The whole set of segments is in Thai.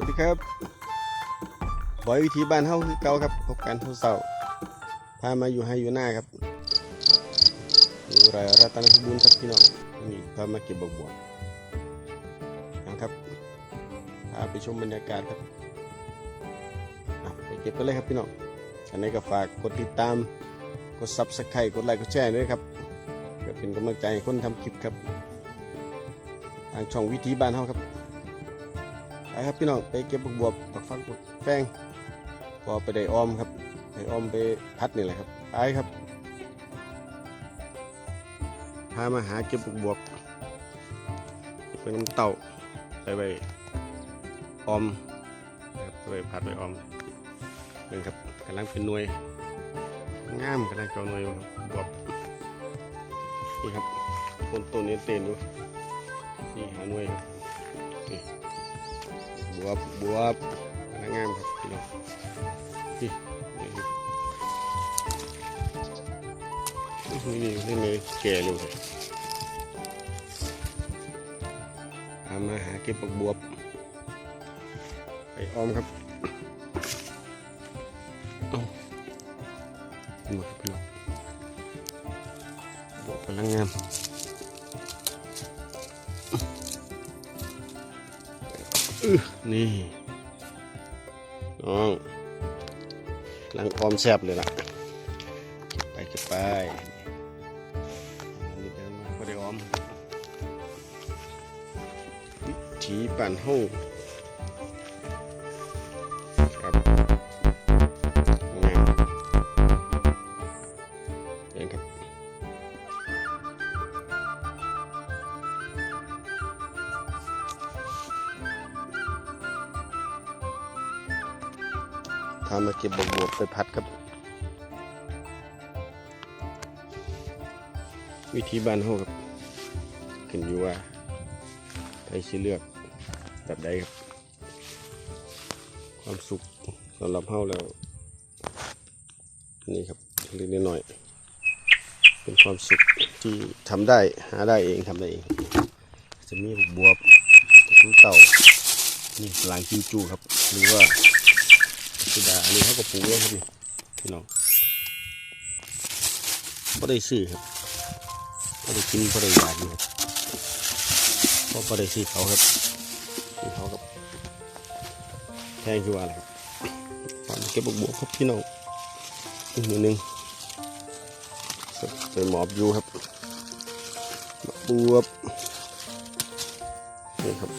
วัสดีครับบอยวิธีบ้านเฮาคือเก่าครับพบกันทุกเสาร์พามาอยู่ให้อยู่หน้าครับอยู่ไรรัตนพิบูลครับพี่น้องนี่พามาเก็บบักบวนะครับพาไปชมบรรยากาศครับไปเก็บกันเลยครับพี่น้องอันนี้ก็ฝากกดติดตามกดซับสไครต์กดไลค์กดแชร์ด้วยครับเพื่อเป็นกำลังใจให้คนทำคลิปครับ ทางช่องวิธีบ้านเฮาครับ ไปครับพี่น้องไปเก็บบักบวบปักฟักบักแฟงพอไปได้ออมครับได้ออมไปพัดนี่แหละครับไปครับ พามาหาเก็บบักบวบไปน้ำเต่าไปไปออมนะครับไปพัดไปออมนี่ครับกำลังเป็นหน่วยงามกำลังเจาหน่วยครับบวบนี่ครับต้นต้นนี้เต็นอยู่นี่หาหน่วยครับนี่ บวบบวบพนักงานครับพี่น้องนี่นี่นี่นี่แก่เลยทำมาหาเก็บปักบวบ ไปออมครับเอาหมดครับพี่น้องบวบพนักงาน นี่น้องกลังออมแซบเลยล่ะเก็บไปเก็บไปนี่เดินมาพอได้ออมทีปั่นห้อง พามาเก็บบวบบวบไปพัดครับ วิธีบ้านเฮาครับขึ้นอยู่ว่าใครสิเลือกแบบใดครับ ความสุขสำหรับเฮาแล้ว นี่ครับเล็กน้อยเป็นความสุขที่ทำได้หาได้เองทำได้เอง จะมีบวบลูกเต่านี่หลังกิมจูครับ หรือว่า สุดาอันนี้เขาก็ปลูกไว้ครับนี่พี่น้องก็ได้ซื้อครับก็ได้กินก็ได้ยาอยู่ครับพราะก็ได้ซื้อเขาครับซื้อเขากับแพงคือว่าอะไรครับตอนเก็บบวกๆครับพี่น้องอีกนิดนึงเป็นหมอบอยู่ครับบวบนี่ครับ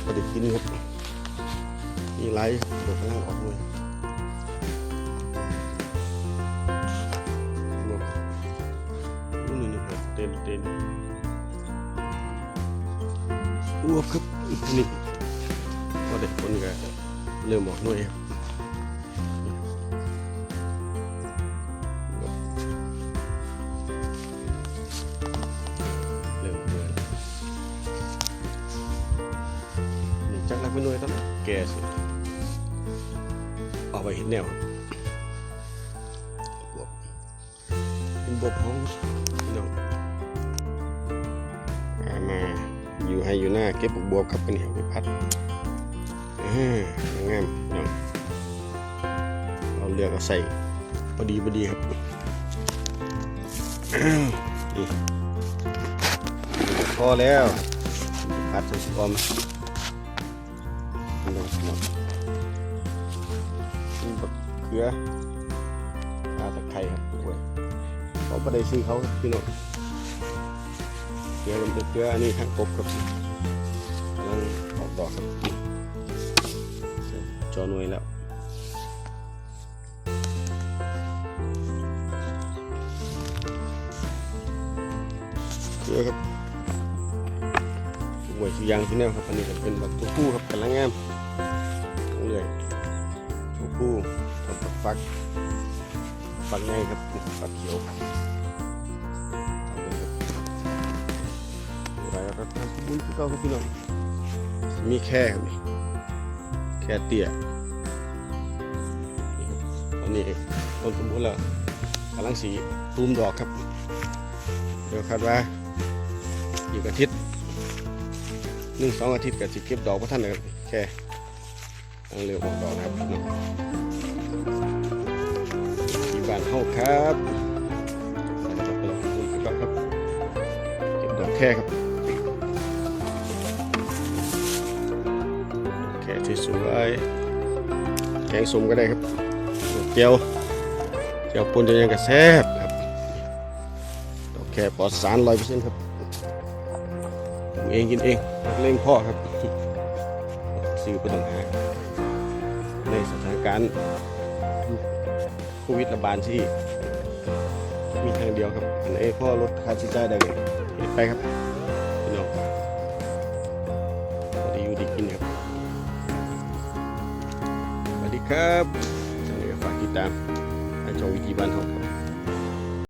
เสาหนึ่งก็ได้กินครับมีไรครับเดี๋ยวกำลังออกเลยหมดนู่นนี่ครับเต็มเต็มอ้วกครับนี่พอเด็กคนก็เริ่มออกหน่วยครับ ไม่น้อยตอนแก่สุดเอาไปเห็นแนวบวบเป็นบวบของพี่น้องมามาอยู่ให้อยู่หน้าเก็บบักบวบครับกันเนี่ยไปพัดอ่างามน้องเอาเลือกเอาใส่พอดีพอดีครับพอแล้วพัดใส่สกอม พี่น้องพี่น้องนี่บักเกลือปลาตะไคร้ครับโอ้ยเขาไม่ได้ซื้อเขาพี่น้องเกลือกับเกลืออันนี้ข้างกบครับกำลังออกดอกครับจอหน่วยแล้วเกลือครับหวยสุยางที่แนวครับอันนี้ก็เป็นแบบตัวผู้ครับกำลังงาม เรื่อยตัวผู้กับฝักฟักฟักไงครับฟักเขียวทำเลยครับอะไรครับทำบุญที่เก่าครับพี่น้องมีแค่ครับนี่แค่เตี้ยนี่ครับตอนนี้ต้นสมบูรณ์แล้วกำลังสีตูมดอกครับ เดี๋ยวคาดว่าอีกอาทิตย์หนึ่งสองอาทิตย์ก็สิเก็บดอกพระท่านนะครับแค่ ตั้งเร็วออกดอกนะครับที่บ้านเฮาครับนะครับเราคุยกันก่อนครับเก็บดอกแค่ครับแค่สวยๆแกงสมก็ได้ครับเจียวเจียวปูนจะยังกระแซบครับดอกแค่ปลอดสารร้อยเปอร์เซ็นต์ครับเองกินเองเล่งพ่อครับ ซื้อไปต้องหาก ในสถานการณ์โควิดระบาดที่ มีทางเดียวครับอันนี้พ่อลดค่าใช้จ่ายได้ไปครับพี่น้องพอดีอยู่ดีกินครับสวัสดีครับฝากติดตามทางช่อวิธีบ้านเขาครับ